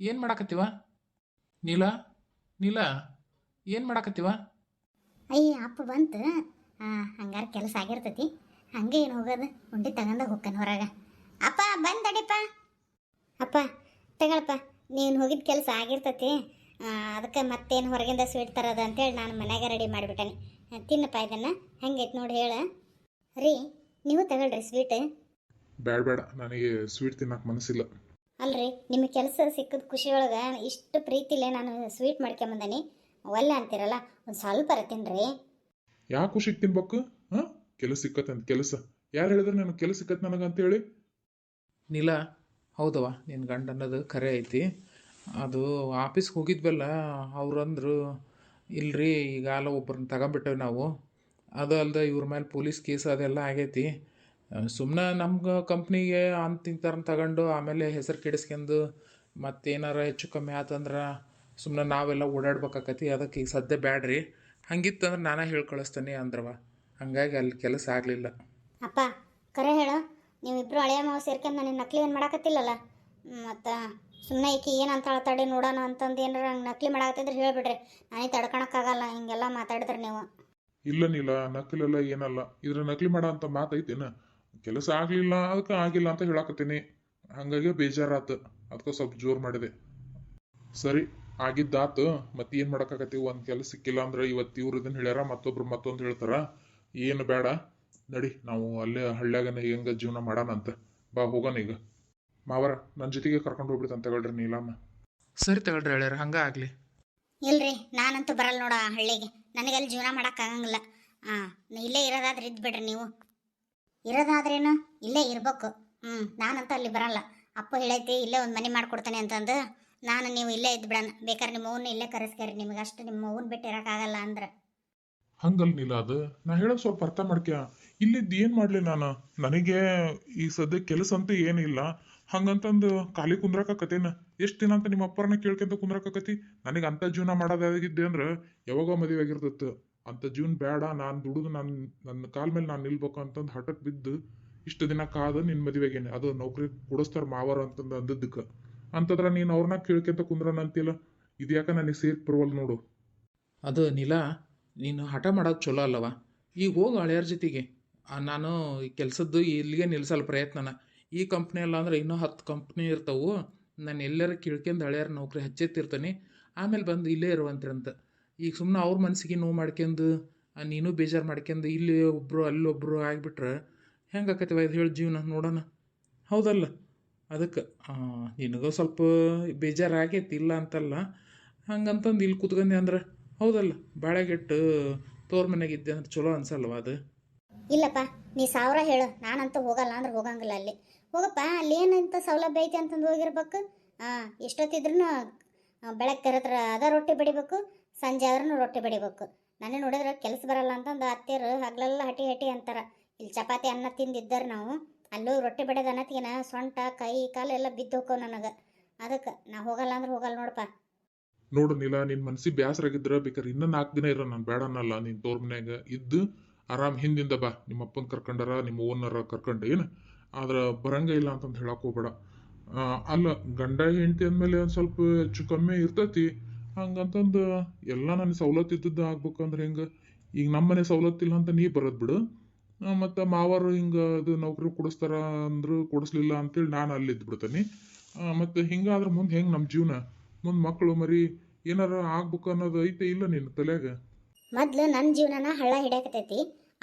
ಏನು ಮಾಡಾಕತ್ತೀವ? ನೀಲ? ನೀಲ ಏನು ಮಾಡಾಕತ್ತೀವ? ಅಯ್ಯ ಅಪ್ಪ ಬಂತು. ಹಂಗಾರೆ ಕೆಲಸ ಆಗಿರ್ತೈತಿ. ಹಂಗೆ ಏನು ಹೋಗೋದು? ಉಂಡಿ ತಗೊಂಡ ಹೋಗ್ತಾನೆ ಹೊರಗೆ. ಅಪ್ಪ ಬಂದಡಿಪ್ಪ ಅಪ್ಪ ತಗೊಳಪ್ಪ. ನೀನು ಹೋಗಿದ ಕೆಲಸ ಆಗಿರ್ತೈತಿ. ಅದಕ್ಕೆ ಮತ್ತೇನು ಹೊರಗಿಂದ ಸ್ವೀಟ್ ತರೋದು ಅಂತೇಳಿ ನಾನು ಮನ್ಯಾಗ ರೆಡಿ ಮಾಡಿಬಿಟ್ಟೇನೆ. ತಿನ್ನಪ್ಪ ಇದನ್ನು. ಹೆಂಗೈತೆ ನೋಡಿ ಹೇಳ. ರೀ ನೀವು ತಗೊಳ್ರಿ ಸ್ವೀಟ್. ಬೇಡ ಬೇಡ ನನಗೆ ಸ್ವೀಟ್ ತಿನ್ನಕ್ಕೆ ಮನಸ್ಸಿಲ್ಲ. ಅಲ್ರಿ ನಿಮ್ಮ ಕೆಲಸ ಸಿಕ್ಕದ ಖುಷಿಯೊಳಗೆ ಇಷ್ಟು ಪ್ರೀತಿಲೇ ನಾನು ಸ್ವೀಟ್ ಮಾಡ್ಕೊಂಬಂದನಿ. ಒಲ್ಲ ಅಂತೀರಲ್ಲ ಒಂದು ಸ್ವಲ್ಪ ತಿನ್ರಿ. ಯಾಕೆ ಖುಷಿ ತಿನ್ಬೇಕು? ಹಾಂ? ಕೆಲಸ ಸಿಕ್ಕತ್ತೆ ಅಂತ ಕೆಲಸ. ಯಾರು ಹೇಳಿದ್ರೆ ನನಗೆ ಕೆಲಸ ಸಿಕ್ಕತ್ ನನಗೆ ಅಂತೇಳಿ? ನೀಲ ಹೌದವ ನಿನ್ನ ಗಂಡ ಅನ್ನೋದು ಖರೆ ಐತಿ. ಅದು ಆಫೀಸ್ಗೆ ಹೋಗಿದ್ವಲ್ಲ ಅವ್ರಂದ್ರು ಇಲ್ರಿ ಅಲ್ಲ ಒಬ್ಬರನ್ನ ತಗೊಂಬಿಟ್ಟೇವೆ ನಾವು. ಅದು ಅಲ್ಲದೆ ಇವ್ರ ಮೇಲೆ ಪೊಲೀಸ್ ಕೇಸ್ ಅದೆಲ್ಲ ಆಗೈತಿ. ಸುಮ್ಮನೆ ನಮ್ಗೆ ಕಂಪ್ನಿಗೆ ಅಂತ ಇಂಥವ್ರನ್ನ ತಗೊಂಡು ಆಮೇಲೆ ಹೆಸರು ಕೆಡಿಸ್ಕೊಂಡು ಮತ್ತೇನಾರ ಹೆಚ್ಚು ಕಮ್ಮಿ ಆತಂದ್ರೆ ಸುಮ್ಮನೆ ನಾವೆಲ್ಲ ಓಡಾಡ್ಬೇಕಾಕತಿ. ಅದಕ್ಕೆ ಈಗ ಸದ್ಯ ಬ್ಯಾಡ್ರಿ. ಹಂಗಿತ್ತಂದ್ರೆ ನಾನೇ ಹೇಳ್ಕೊಳಿಸ್ತೇನೆ ಅಂದ್ರವ. ಹಂಗಾಗಿ ಅಲ್ಲಿ ಕೆಲಸ ಆಗಲಿಲ್ಲ. ಅಪ್ಪ ಕರೆ ಹೇಳು. ನೀವಿಬ್ರು ಹಳೆಯ ಮಾವು ಸೇರ್ಕೊಂಡು ನನಗೆ ನಕಲಿ ಏನು ಮಾಡಾಕತ್ತಿಲ್ಲಲ್ಲ ಮತ್ತು ಸುಮ್ಮನೆ ಈಕೆ ಏನು ಅಂತ ತಡಿ ನೋಡೋಣ ಅಂತಂದು ಏನಾರ ಹಂಗೆ ನಕಲಿ ಮಾಡಾಕತ್ತಿದ್ರೆ ಹೇಳ್ಬಿಡ್ರಿ. ನಾನೇ ತಡ್ಕೊಳಕ್ಕಾಗಲ್ಲ ಹಿಂಗೆಲ್ಲ ಮಾತಾಡಿದ್ರೆ ನೀವು. ಇಲ್ಲ ನೀಲ ನಕಲೆಲ್ಲ ಏನಲ್ಲ. ಇದ್ರ ನಕಲಿ ಮಾಡೋ ಅಂತ ಮಾತೈತೇನ? ಕೆಲಸ ಆಗಲಿಲ್ಲ ಅದಕ್ಕೆ ಆಗಿಲ್ಲ ಅಂತ ಹೇಳಾಕತ್ತೀನಿ. ಹಂಗಾಗಿ ಬೇಜಾರಾತು. ಅದಕ್ಕೆ ಸ್ವಲ್ಪ ಜೋರು ಮಾಡಿದೆ. ಸರಿ ಆಗಿದ್ದಾತು. ಮತ್ತೆ ಏನು ಮಾಡೋಕ್ಕಾಗತ್ತಿ ಒಂದು ಕೆಲಸ ಸಿಕ್ಕಿಲ್ಲ ಅಂದ್ರೆ ಇವತ್ತು ಇವ್ರು ಇದನ್ನ ಹೇಳ್ಯಾರ ಮತ್ತೊಬ್ರು ಮತ್ತೊಂದು ಹೇಳ್ತಾರ. ಏನು ಬೇಡ ನಡಿ ನಾವು ಅಲ್ಲೇ ಹಳ್ಳ್ಯಾಗನ ಹೆಂಗ ಜೀವನ ಮಾಡೋಣ ಅಂತ. ಬಾ ಹೋಗೋಣ ಈಗ. ಮಾವರ ನನ್ನ ಜೊತೆಗೆ ಕರ್ಕೊಂಡು ಹೋಗ್ಬಿಡ್ತಾನೆ ತಗೊಳ್ರಿ ನೀಲಮ್ಮ ಸರಿ ತಗೊಳ್ರಿ ಹೇಳ್ಯಾರ ಹಂಗ ಆಗಲಿ. ಇಲ್ರಿ ನಾನಂತೂ ಬರಲ್ಲ ನೋಡ ಆ ಹಳ್ಳಿಗೆ. ನನಗೆ ಅಲ್ಲಿ ಜೀವನ ಮಾಡೋಕ್ಕಾಗಂಗಿಲ್ಲ ಹಾಂ ಇಲ್ಲೇ ಇರೋದಾದ್ರೆ ಇದ್ಬಿಡ್ರಿ ನೀವು. ಇರೋದಾದ್ರೇನು? ಇಲ್ಲೇ ಇರ್ಬೇಕು. ಹ್ಞೂ ನಾನಂತೂ ಅಲ್ಲಿ ಬರಲ್ಲ. ಅಪ್ಪ ಹೇಳೈತಿ, ಇಲ್ಲೇ ಒಂದು ಮನೆ ಮಾಡ್ಕೊಡ್ತಾನೆ ಅಂತಂದು. ನಾನು ನೀವು ಇಲ್ಲೇ ಇದ್ದು ಬಿಡೋಣ. ಬೇಕಾದ್ರೆ ನಿಮ್ಮ ಅವ್ವನ್ನ ಇಲ್ಲೇ ಕರೆಸ್ಕೇರಿ. ನಿಮ್ಗೆ ಅಷ್ಟು ನಿಮ್ಮ ಅವ್ವನ್ನ ಬಿಟ್ಟು ಇರೋಕ್ಕಾಗಲ್ಲ ಅಂದ್ರೆ. ಹಂಗಲ್ ನೀಲ ಅದು. ನಾ ಹೇಳೋದು ಸ್ವಲ್ಪ ಅರ್ಥ ಮಾಡ್ಕ್ಯ? ಇಲ್ಲಿದ್ದು ಏನು ಮಾಡಲಿ ನಾನು? ನನಗೆ ಈ ಸದ್ಯ ಕೆಲಸ ಅಂತ ಏನಿಲ್ಲ ಹಂಗಂತಂದು ಖಾಲಿ ಕುಂದ್ರಾಕತ್ತೇನ ಎಷ್ಟು ದಿನ ಅಂತ ನಿಮ್ಮ ಅಪ್ಪರನ್ನ ಕೇಳ್ಕೊಂತ ಕುಂದ್ರಕತ್ತಿ ನನಗೆ ಅಂಥ ಜೀವನ ಮಾಡೋದಾಗಿದ್ದೆ ಅಂದ್ರೆ ಯಾವಾಗ ಮದುವೆ ಆಗಿರ್ತೈತೆ. ಅಂಥ ಜೀವನ ಬೇಡ, ನಾನು ದುಡಿದು ನಾನು ನನ್ನ ಕಾಲ ಮೇಲೆ ನಾನು ನಿಲ್ಬೇಕು ಅಂತಂದು ಹಠಕ್ಕೆ ಬಿದ್ದು ಇಷ್ಟು ದಿನ ಕಾದು ನಿನ್ನ ಮದುವೆಗೇನೆ. ಅದು ನೌಕರಿ ಕೊಡಿಸ್ತಾರ ಮಾವಾರ ಅಂತಂದು ಅಂದದ್ದಕ್ಕೆ. ಅಂತಂದ್ರೆ ನೀನು ಅವ್ರನ್ನ ಕೇಳ್ಕೊಂತ ಕುಂದ್ರನಂತಿಲ್ಲ ಇದು ಯಾಕೆ ನನಗೆ ಸೇರ್ಕ ಬರುವಲ್ ನೋಡು. ಅದು ನೀಲ, ನೀನು ಹಠ ಮಾಡೋದು ಚಲೋ ಅಲ್ಲವ? ಈಗ ಹೋಗು ಹಳೆಯರ ಜೊತೆಗೆ. ನಾನು ಈ ಕೆಲಸದ್ದು ಇಲ್ಲಿಗೆ ನಿಲ್ಸಲ್ಲ ಪ್ರಯತ್ನನ. ಈ ಕಂಪ್ನಿ ಅಲ್ಲ ಅಂದ್ರೆ ಇನ್ನೂ ಹತ್ತು ಕಂಪ್ನಿ ಇರ್ತವು. ನಾನು ಎಲ್ಲರ ಕೇಳ್ಕೊಂಡು ಹಳೆಯರ ನೌಕರಿ ಹಚ್ಚೆತ್ತಿರ್ತೀನಿ. ಆಮೇಲೆ ಬಂದು ಇಲ್ಲೇ ಇರುವಂತ್ರಂತ ಈಗ ಸುಮ್ಮನೆ ಅವ್ರ ಮನಸ್ಸಿಗೆ ನೋವು ಮಾಡ್ಕೊಂಡು ನೀನು ಬೇಜಾರು ಮಾಡ್ಕೊಂಡು ಇಲ್ಲಿ ಒಬ್ಬರು ಅಲ್ಲೊಬ್ಬರು ಆಗಿಬಿಟ್ರೆ ಹೆಂಗೆ ಆಕತಿ ಇದು ಹೇಳಿ ಜೀವನ ನೋಡೋಣ. ಹೌದಲ್ಲ? ಅದಕ್ಕೆ ನಿನಗೂ ಸ್ವಲ್ಪ ಬೇಜಾರು ಆಗೈತಿ, ಇಲ್ಲ ಅಂತಲ್ಲ. ಹಂಗಂತಂದು ಇಲ್ಲಿ ಕೂತ್ಕೊಂಡೆ ಅಂದ್ರೆ ಹೌದಲ್ಲ? ಬಾಳೆಗೆಟ್ಟು ತೋರ್ ಮನೆಗಿದ್ದೆ ಅಂದ್ರೆ ಚಲೋ ಅನ್ಸಲ್ವಾ ಅದು? ಇಲ್ಲಪ್ಪ, ನೀ ಸಾವಿರ ಹೇಳು. ನಾನಂತೂ ಹೋಗಲ್ಲ ಅಂದ್ರೆ ಹೋಗಂಗಿಲ್ಲ ಅಲ್ಲಿ. ಹೋಗಪ್ಪ, ಅಲ್ಲಿ ಏನಂತ ಸೌಲಭ್ಯ ಐತಿ ಅಂತಂದು ಹೋಗಿರ್ಬೇಕು. ಹಾಂ ಎಷ್ಟೊತ್ತಿದ್ರೂ ಬೆಳಗ್ಗೆ ಕರೆತ್ರ ಅದ ರೊಟ್ಟಿ ಬಡಿಬೇಕು ಸಂಜೆ ಆದ್ರೂ ರೊಟ್ಟಿ ಬಡಿಬೇಕು ನನಗೆ ನೋಡಿದ್ರೆ ಕೆಲಸ ಬರಲ್ಲ ಅಂತಂದು ಅತ್ತೆರು ಹಗ್ಲೆಲ್ಲ ಹಟಿ ಹಟಿ ಅಂತಾರೆ. ಇಲ್ಲಿ ಚಪಾತಿ ಅನ್ನ ತಿಂದಿದ್ದಾರೆ ನಾವು. ಅಲ್ಲೂ ರೊಟ್ಟಿ ಬಡಿಯೋದು ಅನ್ನತ್ಗಿನ ಸೊಂಟ, ಕೈ, ಕಾಲು ಎಲ್ಲ ಬಿದ್ದು ಹೋಗೋ ನನಗೆ. ಅದಕ್ಕೆ ನಾ ಹೋಗಲ್ಲ ಅಂದ್ರೆ ಹೋಗಲ್ಲ ನೋಡಪ್ಪ. ನೋಡು ನೀಲ, ನಿನ್ ಮನ್ಸಿಗೆ ಬೇಸರಾಗಿದ್ರ ಬೇಕಾದ್ರೆ ಇನ್ನೂ ನಾಲ್ಕು ದಿನ ಇರೋ ನಾನು ಬೇಡ ಅನ್ನಲ್ಲ. ನೀನ್ ತೋರ್ ಮನ್ಯಾಗ ಇದ್ದು ಆರಾಮ್ ಹಿಂದಿಂದ ಬಾ. ನಿಮ್ಮ ಅಪ್ಪನ ಕರ್ಕೊಂಡಾರ, ನಿಮ್ಮ ಓನರ ಕರ್ಕೊಂಡು ಏನು? ಆದ್ರೆ ಬರಂಗ ಇಲ್ಲ ಅಂತಂದು ಹೇಳಕ್ ಹೋಗ್ಬೇಡ. ಅಲ್ಲ ಗಂಡ ಹೆಂಡತಿ ಅಂದ್ಮೇಲೆ ಒಂದು ಸ್ವಲ್ಪ ಹೆಚ್ಚು ಕಮ್ಮಿ ಇರ್ತೈತಿ. ಹಂಗಂತಂದು ಎಲ್ಲ ನನ್ನ ಸವಲತ್ತು ಇದ್ದದ್ದು ಆಗ್ಬೇಕಂದ್ರೆ ಹೆಂಗೆ? ಈಗ ನಮ್ಮನೆ ಸವಲತ್ತಿಲ್ಲ ಅಂತ ನೀ ಬರೋದು ಬಿಡು. ಮತ್ತು ಮಾವರು ಹಿಂಗೆ ಅದು ನೌಕರಿ ಕೊಡಿಸ್ತಾರ ಅಂದ್ರು ಕೊಡಿಸ್ಲಿಲ್ಲ ಅಂತೇಳಿ ನಾನು ಅಲ್ಲಿದ್ದು ಬಿಡ್ತೀನಿ. ಮತ್ತು ಹಿಂಗಾದ್ರೆ ಮುಂದೆ ಹೆಂಗೆ ನಮ್ಮ ಜೀವನ? ಮುಂದೆ ಮಕ್ಕಳು ಮರಿ ಏನಾರ ಆಗ್ಬೇಕು ಅನ್ನೋದು ಐತೆ ಇಲ್ಲ ನಿನ್ನ ತಲೆಯಾಗ? ಮೊದ್ಲು ನನ್ನ ಜೀವನನ ಹಳ್ಳ ಹಿಡಿಯಕತೈತಿ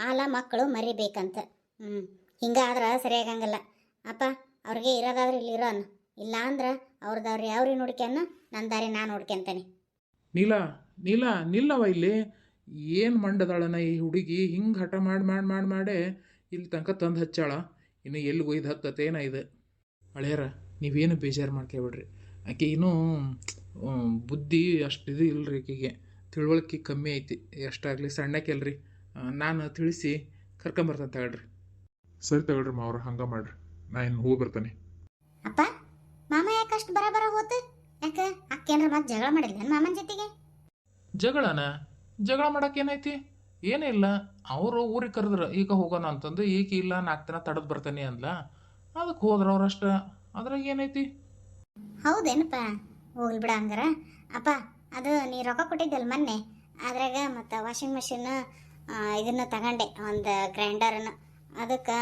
ಆಲ ಮಕ್ಕಳು ಮರಿಬೇಕಂತ. ಹ್ಞೂ ಹಿಂಗಾದ್ರೆ ಸರಿಯಾಗಂಗಿಲ್ಲ. ಅಪ್ಪ, ಅವ್ರಿಗೆ ಇರೋದಾದ್ರೆ ಇಲ್ಲಿ ಇರೋನ್. ಇಲ್ಲ ಅಂದ್ರೆ ಅವ್ರದವ್ರು ಯಾವ್ರಿ ನೋಡ್ಕ್ಯಾನ? ನನ್ನ ದಾರಿ ನಾನು ನೋಡ್ಕ್ಯಂತಾನೆ. ನೀಲ ನೀಲ ನಿಲ್ಲವ ಇಲ್ಲಿ. ಏನು ಮಂಡದಾಳನ ಈ ಹುಡುಗಿ? ಹಿಂಗೆ ಹಠ ಮಾಡಿ ಮಾಡಿ ಮಾಡಿ ಮಾಡೇ ಇಲ್ಲಿ ತನಕ ತಂದು ಹಚ್ಚಾಳ. ಇನ್ನು ಎಲ್ಲಿ ಒಯ್ದು ಹತ್ತತೆ ಏನ ಇದು? ಹಳೆಯರ ನೀವೇನು ಬೇಜಾರು ಮಾಡ್ಕೊಬೇಡ್ರಿ. ಆಕೆ ಇನ್ನೂ ಬುದ್ಧಿ ಅಷ್ಟು ಇದು ಇಲ್ಲರಿ ಆಕೆಗೆ. ತಿಳುವಳಿಕೆ ಕಮ್ಮಿ ಐತಿ. ಎಷ್ಟಾಗಲಿ ಸಣ್ಣಕ್ಕೆಲ್ರಿ ನಾನು ತಿಳಿಸಿ ಕರ್ಕೊಂಬರ್ತೇನೆ ತಗೊಳ್ರಿ. ಸರಿ ತಗೊಳ್ರಿ ಮಾವ್ರ ಹಂಗೆ ಮಾಡ್ರಿ. ನಾ ಇನ್ನು ಹೋಗಿ ಬರ್ತಾನೆ. ಅಪ್ಪ ಮಾಮ ಯಾಕಷ್ಟು ಬರ ಬರ ಹೋತು? ಯಾಕೆ? ಅಕ್ಕೇನ್ರ ಮತ್ತೆ ಜಗಳ ಮಾಡಿಲ್ಲ ಮಾಮನ ಜೊತೆಗೆ? ಜಗಳನ? ಜಗಳ ಮಾಡಕ್ಕೆ ಏನೈತಿ? ಏನಿಲ್ಲ ಅವರು ಊರಿಗೆ ಕರೆದ್ರು ಈಗ ಹೋಗೋಣ ಅಂತಂದು ಈಗ ಇಲ್ಲ ನಾಲ್ಕು ದಿನ ತಡೆದು ಬರ್ತೇನೆ ಅಂದ್ಲ. ಅದಕ್ಕೆ ಹೋದ್ರ ಅವ್ರಷ್ಟ ಅದ್ರಾಗ ಏನೈತಿ? ಹೌದೇನಪ್ಪ? ಹೋಗ್ಲಿ ಬಿಡ ಹಂಗಾರ. ಅಪ್ಪ ಅದು ನೀ ರೊಕ್ಕ ಕೊಟ್ಟಿದ್ದಲ್ಲ ಮೊನ್ನೆ. ಅದ್ರಾಗ ಮತ್ತು ವಾಷಿಂಗ್ ಮಿಷಿನ್ ಇದನ್ನು ತಗೊಂಡೆ ಒಂದು ಗ್ರೈಂಡರನ್ನು ಅದಕ್ಕೆ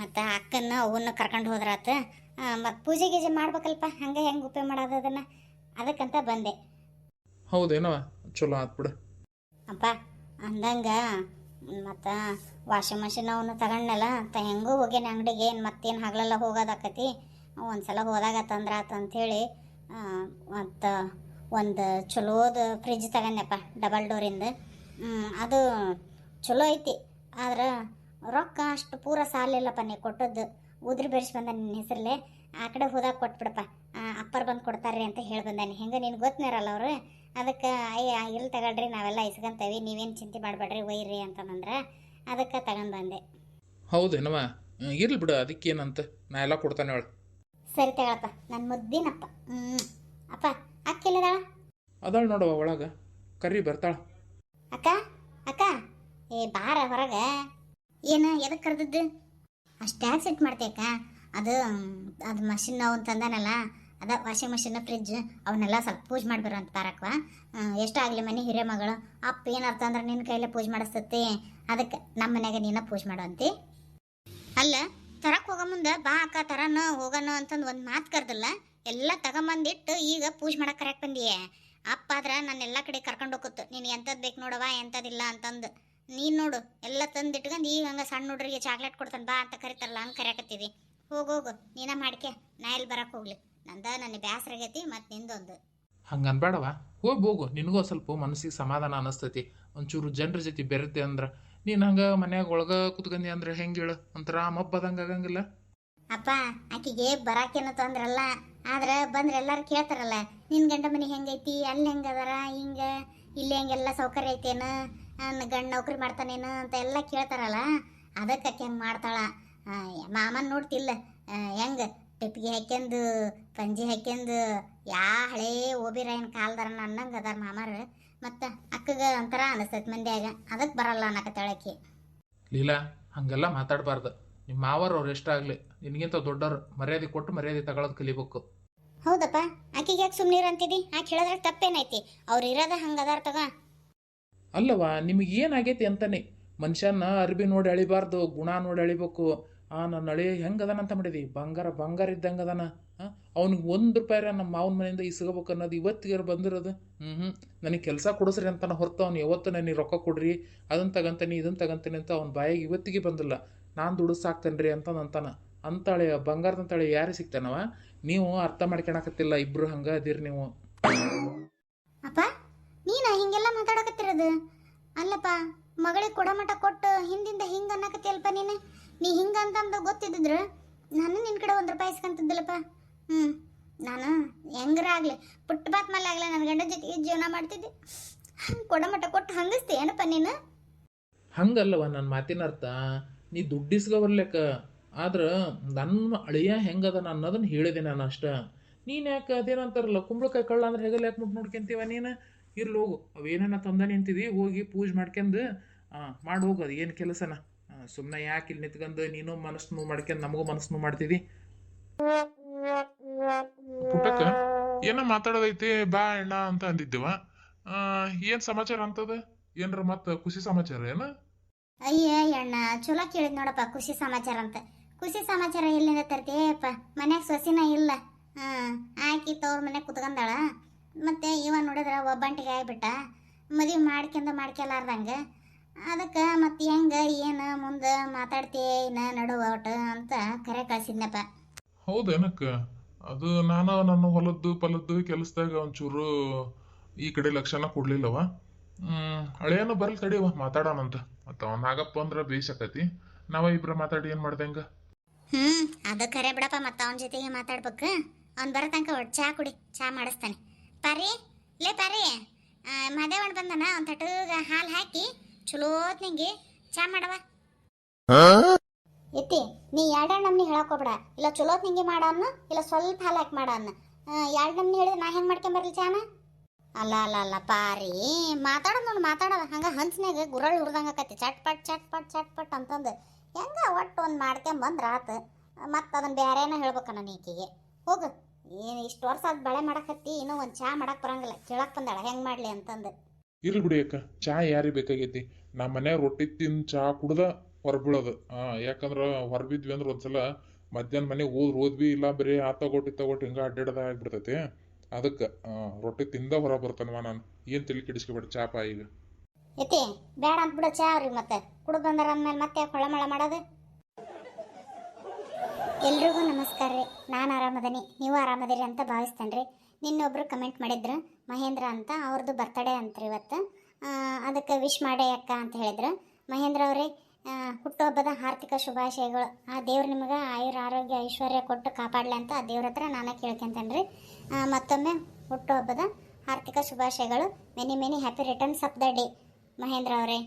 ಮತ್ತು ಅಕ್ಕನ ಅವನ್ನ ಕರ್ಕೊಂಡು ಹೋದ್ರಾತ. ಮತ್ತು ಪೂಜೆ ಗೀಜೆ ಮಾಡ್ಬೇಕಲ್ಪ ಹಂಗೆ ಹೆಂಗೆ ಉಪಯೋಗ ಮಾಡೋದು ಅದನ್ನು? ಅದಕ್ಕಂತ ಬಂದೆ. ಹೌದೇನವ? ಚಲೋ ಆತ್ ಬಿಡು. ಅಪ್ಪ ಅಂದಂಗ ಮತ್ತು ವಾಷಿಂಗ್ ಮಷಿನ್ ಅವನು ತಗೊಂಡಲ್ಲ ತ ಹೆಂಗೂ ಹೋಗ್ಯಾನ ಅಂಗಡಿಗೆ ಏನು ಮತ್ತೇನು ಹಗಲೆಲ್ಲ ಹೋಗೋದಾಕತಿ? ಒಂದು ಸಲ ಹೋದಾಗ ತಂದ್ರಾತ ಹೇಳಿ ಮತ್ತು ಒಂದು ಚಲೋದು ಫ್ರಿಜ್ ತಗೊಂಡೆಪ್ಪ ಡಬಲ್ ಡೋರಿಂದ ಅದು ಚಲೋ ಐತಿ ಆದ್ರೆ ರೊಕ್ಕ ಅಷ್ಟು ಪೂರ ಸಾಲಿಲ್ಲಪ್ಪ ನೀ ಕೊಟ್ಟದ್ದು. ಉದ್ರಿ ಬೆರೆಸಿ ಬಂದ ನಿನ್ನ ಹೆಸರಲ್ಲೇ ಆ ಕಡೆ ಹೋದಾಗ ಕೊಟ್ಬಿಡಪ್ಪ. ಅಪ್ಪರ್ ಬಂದು ಕೊಡ್ತಾರೆ ಅಂತ ಹೇಳಿ ಬಂದಾನೆ. ಹೆಂಗೆ ನಿನ್ಗೆ ಗೊತ್ತಿರಲ್ಲ ಅವರು. ಅದಕ್ಕೆ ಅಯ್ಯ ಇಲ್ಲಿ ತಗೊಳ್ರಿ ನಾವೆಲ್ಲ ಇಸ್ಕೊಂತೇವಿ ನೀವೇನು ಚಿಂತೆ ಮಾಡಬೇಡ್ರಿ ಒಯ್ರಿ ಅಂತಂದ್ರೆ ಅದಕ್ಕೆ ತಗೊಂಡು ಬಂದೆ. ಹೌದೇನವ ಇರ್ಲಿ ಬಿಡು ಅದಕ್ಕೇನಂತ. ನಾ ಎಲ್ಲ ಕೊಡ್ತಾನೆ ಹೇಳು ಸರಿ ತಗೊಳಪ್ಪ ನನ್ನ ಮುದ್ದಿನಪ್ಪ. ಹ್ಞೂ ಅಪ್ಪ ಅಕ್ಕಿಲ್ಲದಾಳ ಅದಾಳ ನೋಡವ ಒಳಗ. ಕರಿ ಬರ್ತಾಳ. ಅಕ್ಕ ಅಕ್ಕ ಏ ಬಾರ ಹೊರಗೆ. ಏನು ಎದಕ್ಕೆ ಕರೆದದ್ದು? ಅಷ್ಟು ಟ್ಯಾಕ್ಸ್ ಸೆಟ್ ಮಾಡ್ತೇಕ? ಅದು ಅದು ಮಷಿನ್ ನಾವು ತಂದಾನಲ್ಲ, ಅದ ವಾಷಿಂಗ್ ಮಷಿನ್ ಫ್ರಿಜ್ ಅವನ್ನೆಲ್ಲ ಸ್ವಲ್ಪ ಪೂಜೆ ಮಾಡ್ಬಿರೋ ಅಂತ ಬಾರಕ್ವ ಎಷ್ಟಾಗಲಿ ಮನೆ ಹಿರಿಯ ಮಗಳು, ಅಪ್ಪ ಏನರ್ಥ ಅಂದ್ರೆ ನಿನ್ನ ಕೈಲೇ ಪೂಜೆ ಮಾಡಿಸ್ತತಿ, ಅದಕ್ಕೆ ನಮ್ಮ ಮನೆಗೆ ನೀನ ಪೂಜೆ ಮಾಡೋ ಅಂತಿ. ಅಲ್ಲ ತರಕ್ಕೆ ಹೋಗೋ ಮುಂದೆ ಬಾ ಅಕ್ಕ ತರನ ಹೋಗೋಣ ಅಂತಂದು ಒಂದು ಮಾತು ಕರೆದಿಲ್ಲ, ಎಲ್ಲ ತಗೊಂಬಂದಿಟ್ಟು ಈಗ ಪೂಜೆ ಮಾಡಕ್ಕೆ ಕರೆಕ್ಟ್ ಬಂದಿಯೇ? ಅಪ್ಪ ಆದ್ರೆ ನಾನು ಎಲ್ಲ ಕಡೆ ಕರ್ಕೊಂಡು ಹೋಗುತ್ತೆ ನೀನು ಎಂಥದ್ದು ಬೇಕು ನೋಡವ ಎಂಥದ್ದಿಲ್ಲ ಅಂತಂದು. ನೀನು ನೋಡು ಎಲ್ಲ ತಂದಿಟ್ಕೊಂಡು ಈಗ ಹಂಗೆ ಸಣ್ಣ ಹುಡುಗರಿಗೆ ಚಾಕ್ಲೇಟ್ ಕೊಡ್ತಾನೆ ಬಾ ಅಂತ ಕರಿತಾರಲ್ಲ ಹಂಗೆ ಕರೆಯಕತ್ತಿದಿ ಹೋಗು ಹೋಗು ನೀನ ಮಾಡ್ಕೆ ನಾ ಎಲ್ಲಿ ಬರಕ್ಕೆ ಹೋಗ್ಲಿ. ನಂದ ನನ್ನ ಬ್ಯಾಸರ ಆಗೈತಿ ಮತ್ತು ನಿಂದೊಂದು. ಹಂಗೆ ಅನ್ಬೇಡವ ಹೋಗಿ ಹೋಗು ನಿನಗೂ ಸ್ವಲ್ಪ ಮನಸ್ಸಿಗೆ ಸಮಾಧಾನ ಅನಿಸ್ತೈತಿ. ಒಂಚೂರು ಜನರ ಜೊತೆ ಬೆರೆತೆ ಅಂದ್ರ ನೀನು ಹಂಗೆ ಮನ್ಯಾಗ ಒಳಗೆ ಕುತ್ಕೊಂಡಿ ಅಂದ್ರೆ ಹೆಂಗೆ ಹೇಳು? ಒಂಥರ ಮಬ್ಬದಂಗೆ ಆಗಂಗಿಲ್ಲ? ಅಪ್ಪ ಆಕಿಗೆ ಬರಾಕೇನು ತೊಂದ್ರಲ್ಲ. ಆದ್ರೆ ಬಂದ್ರೆ ಎಲ್ಲಾರು ಕೇಳ್ತಾರಲ್ಲ ನಿನ್ ಗಂಡ ಮನೆ ಹೆಂಗೈತಿ ಅಲ್ಲಿ ಹೆಂಗದಾರ ಹಿಂಗ ಇಲ್ಲಿ ಹೆಂಗೆಲ್ಲ ಸೌಕರ್ಯ ಐತೇನು? ಗಂಡ ನೌಕರಿ ಮಾಡ್ತಾನೇನು ಅಂತ ಎಲ್ಲ ಕೇಳ್ತಾರಲ್ಲ ಅದಕ್ಕೆ ಆಕೆ ಹಂಗೆ ಮಾಡ್ತಾಳ. ಮಾಮನ್ ನೋಡ್ತಿಲ್ಲ ಹೆಂಗೆ ಟಿಪ್ಪಿಗೆ ಹಾಕ್ಯಂದು ಪಂಜಿ ಹಾಕ್ಯಂದು ಯಾ ಹಳೇ ಓಬಿರಾಯನ ಕಾಲ್ದಾರ ಅನ್ನಂಗೆ ಅದಾರ ಮಾಮಾರ. ಮತ್ತು ಅಕ್ಕಗೆ ಒಂಥರ ಅನಿಸ್ತೈತೆ ಮಂದ್ಯಾಗ ಅದಕ್ಕೆ ಬರಲ್ಲ ಅನ್ನಕತ್ತಾಳಕಿ ಲೀಲಾ ಹಂಗೆಲ್ಲ ಮಾತಾಡಬಾರ್ದು. ನಿಮ್ಮ ಮಾವರು ಅವ್ರು ಎಷ್ಟಾಗಲಿ ನಿನಗಿಂತ ದೊಡ್ಡವ್ರು ಮರ್ಯಾದೆ ಕೊಟ್ಟು ಮರ್ಯಾದೆ ತಗೊಳೋದು ಕಲಿಬೇಕು. ಹೌದಪ್ಪ ಆಕಿಗೆ ಯಾಕೆ ಸುಮ್ಮನೆ ಅಂತಿದಿ? ಆಕೆ ಹೇಳಿದ್ರೆ ತಪ್ಪೇನೈತಿ? ಅವ್ರು ಇರೋದ ಹಂಗದಾರ ತಗ. ಅಲ್ಲವ, ನಿಮಗೆ ಏನಾಗೈತಿ ಅಂತಾನೆ? ಮನುಷ್ಯನ ಅರ್ಬಿ ನೋಡಿ ಅಳಿಬಾರ್ದು, ಗುಣ ನೋಡಿ ಅಳಿಬೇಕು. ಆ, ನನ್ನ ಅಳಿ ಹೆಂಗೆ ಅದಾನಂತ ಮಾಡಿದಿ? ಬಂಗಾರ ಬಂಗಾರ ಇದ್ದಂಗೆ ಅದಾನ ಅವ್ನಿಗೆ ಒಂದು ರೂಪಾಯಿ ನಮ್ಮ ಮಾವನ ಮನೆಯಿಂದ ಇಸ್ಕೋಬೇಕು ಅನ್ನೋದು ಇವತ್ತಿಗೆ ಬಂದಿರೋದು. ಹ್ಞೂ ಹ್ಞೂ ನನಗೆ ಕೆಲಸ ಕೊಡಿಸ್ರಿ ಅಂತಾನೆ ಹೊರತು ಅವ್ನು ಯಾವತ್ತು ನನಗೆ ರೊಕ್ಕ ಕೊಡ್ರಿ ಅದನ್ನು ತಗಂತೀನಿ ಇದನ್ನು ತಗಂತೀನಿ ಅಂತ ಅವ್ನ ಬಾಯಿಗೆ ಇವತ್ತಿಗೆ ಬಂದಿಲ್ಲ. ನಾನು ದುಡಿಸಾಕ್ತೇನೆ ರೀ ಅಂತ ಅಂತಾನೆ ಅಂತಾಳೆ ಬಂಗಾರದಂತಾಳೆ ಯಾರು ಸಿಗ್ತಾನವ ನೀವು ಅರ್ಥ ಮಾಡ್ಕೊಳಕತ್ತಿಲ್ಲ, ಇಬ್ರು ಹಂಗೆ ಅದೀರಿ ನೀವು. ಅಪ್ಪ? ನೀನ ಹಿಂಗೆಲ್ಲ ಮಾತಾಡಕತ್ತಿರೋದು? ಅಲ್ಲಪ್ಪ, ಮಗಳಿಗೆ ಕೊಡಮಟ ಕೊಟ್ಟು ಹಿಂದಿಂದ ಹಿಂಗ ಅನ್ನಕತ್ತಿಯಲ್ಪ ನೀನು? ನೀ ಹಿಂಗ ಅಂತಂದು ಗೊತ್ತಿದ್ದಿದ್ರ ನಾನು ನಿನ್ನ ಕಡೆ ಒಂದು ರೂಪಾಯಿ ಇಸ್ಕೊಂತಿದ್ದಿಲ್ಲಪ್ಪ. ಹ್ಞೂ ನಾನು ಹೆಂಗ್ರ ಆಗಲಿ, ಪುಟ್ಟ ಬಾತ್ ಮೇಲೆ ಆಗಲಿ ನನ್ನ ಗಂಡ ಜೊತೆಗೆ ಜೀವನ ಮಾಡ್ತಿದ್ದೆ. ಕೊಡಮಟ ಕೊಟ್ಟು ಹಂಗಿಸ್ತಿ ಏನಪ್ಪ ನೀನು? ಹಂಗಲ್ಲವ ನನ್ನ ಮಾತಿನ ಅರ್ಥ. ನೀ ದುಡ್ಡಿಸ್ಕೊಬರ್ಲೆಕ್ಕ ಆದ್ರೆ ನನ್ನ ಅಳಿಯ ಹೆಂಗದ ಅನ್ನೋದನ್ನ ಹೇಳಿದೆ ನಾನು ಅಷ್ಟ. ನೀನು ಯಾಕೆ ಅದೇನಂತಾರಲ್ಲ, ಕುಂಬಳಕಾಯಿ ಕಳ್ಳ ಅಂದ್ರೆ ಹೆಗಲ್ ಯಾಕೆ ಮುಟ್ಟು ನೋಡ್ಕೊಂತೀವ ನೀನು? ಇರ್ಲಿ ಹೋಗು ಅವೇನೇನ ತಂದ ನಿಂತಿದಿ ಹೋಗಿ ಪೂಜೆ ಮಾಡ್ಕೊಂಡು ಮಾಡಿ ಹೋಗೋದು ಅದು ಏನು ಕೆಲಸನ. ಸುಮ್ಮನೆ ಯಾಕೆ ಇಲ್ಲಿ ನಿಂತ್ಕೊಂಡು ನೀನು ಮನಸ್ಸು ನೋವು ಮಾಡ್ಕೊಂಡು ನಮಗೂ ಮನಸ್ಸು ನೋವು ಮಾಡ್ತಿದಿ. ಪುಟ್ಟಕ್ಕ ಏನ ಮಾತಾಡೋದೈತಿ ಬಾ ಅಣ್ಣ ಅಂತ ಅಂದಿದ್ದೇವ. ಆ, ಏನ್ ಸಮಾಚಾರ ಅಂತದ? ಏನ್ರ ಮತ್ತ ಖುಷಿ ಸಮಾಚಾರ ಏನ? ಅಯ್ಯ ಅಣ್ಣ ಚಲೋ ಕೇಳಿದ್ ನೋಡಪ್ಪ ಖುಷಿ ಸಮಾಚಾರ ಅಂತ. ಖುಷಿ ಸಮಾಚಾರ ಎಲ್ಲಿಂದ ತರ್ತೀಯಪ್ಪ? ಮನ್ಯಾಗ ಸೊಸಿನ ಇಲ್ಲ. ಹಾಂ ಆಕಿ ತವ್ರ ಮನ್ಯಾಗ ಕುತ್ಕೊಂಡಾಳ ಮತ್ತೆ ಇವ ನೋಡಿದ್ರೆ ಒಬ್ಬಂಟಿಗೆ ಆಗ್ಬಿಟ್ಟ. ಮದುವೆ ಮಾಡ್ಕೊಂಡು ಮಾಡ್ಕೊಲಾರ್ದಂಗೆ. ಅದಕ್ಕೆ ಮತ್ತೆ ಹೆಂಗೆ ಏನು ಮುಂದೆ ಮಾತಾಡ್ತೀನ ನಡುವ ಒಟ್ಟು ಅಂತ ಕರೆ ಕಳ್ಸಿದ್ನಪ್ಪ. ಹೌದೇನಕ್ಕ ಅದು ನಾನು ನನ್ನ ಹೊಲದ್ದು ಪಲದ್ದು ಕೆಲಸದಾಗ ಒಂಚೂರು ಈ ಕಡೆ ಲಕ್ಷಣ ಕೊಡ್ಲಿಲ್ಲವ. ಹ್ಮ್ ಹಳೆಯನ ಬರಲ್ ತಡಿಯವ ಮಾತಾಡೋಣಂತ ಮತ್ತ ಅವ್ನ ನಾಗಪ್ಪ ಅಂದ್ರೆ ಬೇಸಕತಿ ನಾವ ಇಬ್ರ ಮಾತಾಡಿ ಏನ್ ಮಾಡ್ದಂಗ ಹ್ಞೂ ಅದು ಕರೆ ಬಿಡಪ್ಪ ಮತ್ತೆ ಅವನ ಜೊತೆಗೆ ಮಾತಾಡ್ಬೇಕು. ಅವ್ನು ಬರೋ ತನಕ ಒಟ್ಟು ಚಾ ಕುಡಿ ಚಾ ಮಾಡಿಸ್ತಾನೆ. ಪಾರಿ ಲೇ ಪಾರಿ ಮದೇವಣ್ಣ ಬಂದನ ಒಂದು ತಟಗ ಹಾಲು ಹಾಕಿ ಚಲೋತ್ನಿಗೆ ಚಾ ಮಾಡವ. ಎತ್ತಿ ನೀ ಎರಡು ನಮ್ನಿ ಹೇಳಕೋಬೇಡ ಇಲ್ಲ ಚಲೋತ್ನಿಗೆ ಮಾಡನ್ನ ಇಲ್ಲ ಸ್ವಲ್ಪ ಹಾಲು ಹಾಕಿ ಮಾಡನ್ನ ಎರಡು ನಮ್ನಿ ಹೇಳಿದ್ರೆ ನಾ ಹೆಂಗೆ ಮಾಡ್ಕೊಂಬರ್ಲಿ ಚಾನ? ಅಲ್ಲ ಅಲ್ಲ ಅಲ್ಲ ಪಾರಿ ಮಾತಾಡೋದು ನೋಡಿ ಮಾತಾಡವ. ಹಂಗೆ ಹಂಚ್ನಾಗ ಗುರಳ್ ಹುಡ್ದಂಗೆ ಆಕತಿ. ಚಟ್ ಪಟ್ ಚಟ್ ಪಟ್ ಚಟ್ ಪಟ್ ಅಂತಂದು. ಹೆಂಗೆ ಒಟ್ಟು ಒಂದು ಮಾಡ್ಕೊಂಬಂದ್ರೆ ಆತು. ಮತ್ತೆ ಅದನ್ನ ಬೇರೆನ ಹೇಳ್ಬೇಕನ್ನ ನೀಕಿಗೆ. ಹೋಗು. ಏನು ಇಷ್ಟು ವರ್ಷ ಅದು ಬಳೆ ಮಾಡಕತ್ತಿ ಇನ್ನೂ ಒಂದು ಚಾ ಮಾಡಕ್ ಬರಂಗಿಲ್ಲ. ಕೇಳಕ್ ಬಂದಾಳ ಹೆಂಗ್ ಮಾಡ್ಲಿ ಅಂತಂದು. ಇರ್ಲಿ ಬಿಡಿ ಅಕ್ಕ ಚಾ ಯಾರಿಗೆ ಬೇಕಾಗೈತಿ? ನಮ್ಮ ಮನ್ಯಾಗ ರೊಟ್ಟಿ ತಿಂದು ಚಾ ಕುಡ್ದ ಹೊರಬೀಳೋದು. ಹಾ ಯಾಕಂದ್ರ ಹೊರಬಿದ್ವಿ ಅಂದ್ರೆ ಒಂದ್ಸಲ ಮಧ್ಯಾಹ್ನ ಮನೆಗೆ ಓದ್ ಓದ್ವಿ ಇಲ್ಲ ಬರೀ ಆ ತಗೋಟಿ ತಗೋಟಿ ಹಿಂಗ ಅಡ್ಡಾಡದ ಆಗ್ಬಿಡ್ತೈತಿ. ಅದಕ್ಕೆ ರೊಟ್ಟಿ ತಿಂದ ಹೊರ ಬರ್ತಾನವ ನಾನು. ಏನು ತಲೆ ಕೆಡಿಸ್ಕೊಬೇಡ ಚಾಪ ಈಗ. ಎತ್ತಿ ಬೇಡ ಅಂತ ಬಿಡ ಚಾ ಅವ್ರಿಗೆ ಮತ್ತೆ. ಕುಡ್ದು ಬಂದಾರ ಅಂದ್ಮೇಲೆ ಮತ್ತೆ ಕೊಳ್ಳಮಳ ಹೊಳಮಳ ಮಾಡೋದು. ಎಲ್ರಿಗೂ ನಮಸ್ಕಾರ ರೀ. ನಾನು ಆರಾಮದನಿ, ನೀವು ಆರಾಮದಿರಿ ಅಂತ ಭಾವಿಸ್ತೇನೆ ರೀ ನಿನ್ನೊಬ್ರು ಕಮೆಂಟ್ ಮಾಡಿದ್ರು, ಮಹೇಂದ್ರ ಅಂತ ಅವ್ರದ್ದು ಬರ್ತಡೇ ರೀ ಇವತ್ತು. ಅದಕ್ಕೆ ವಿಶ್ ಮಾಡೇ ಅಕ್ಕ ಅಂತ ಹೇಳಿದ್ರು. ಮಹೇಂದ್ರ ಅವರೇ ಹುಟ್ಟುಹಬ್ಬದ ಆರ್ಥಿಕ ಶುಭಾಶಯಗಳು. ಆ ದೇವ್ರು ನಿಮಗೆ ಆಯುರ್ ಆರೋಗ್ಯ, ಐಶ್ವರ್ಯ ಕೊಟ್ಟು ಕಾಪಾಡಲಿ ಅಂತ ಆ ದೇವ್ರ ಹತ್ರ ನಾನು ಕೇಳ್ಕೊಂತೇನೆ ರೀ ಮತ್ತೊಮ್ಮೆ ಹುಟ್ಟುಹಬ್ಬದ ಆರ್ಥಿಕ ಶುಭಾಶಯಗಳು. Many many happy returns of the day Mahendra ಅವರೇ.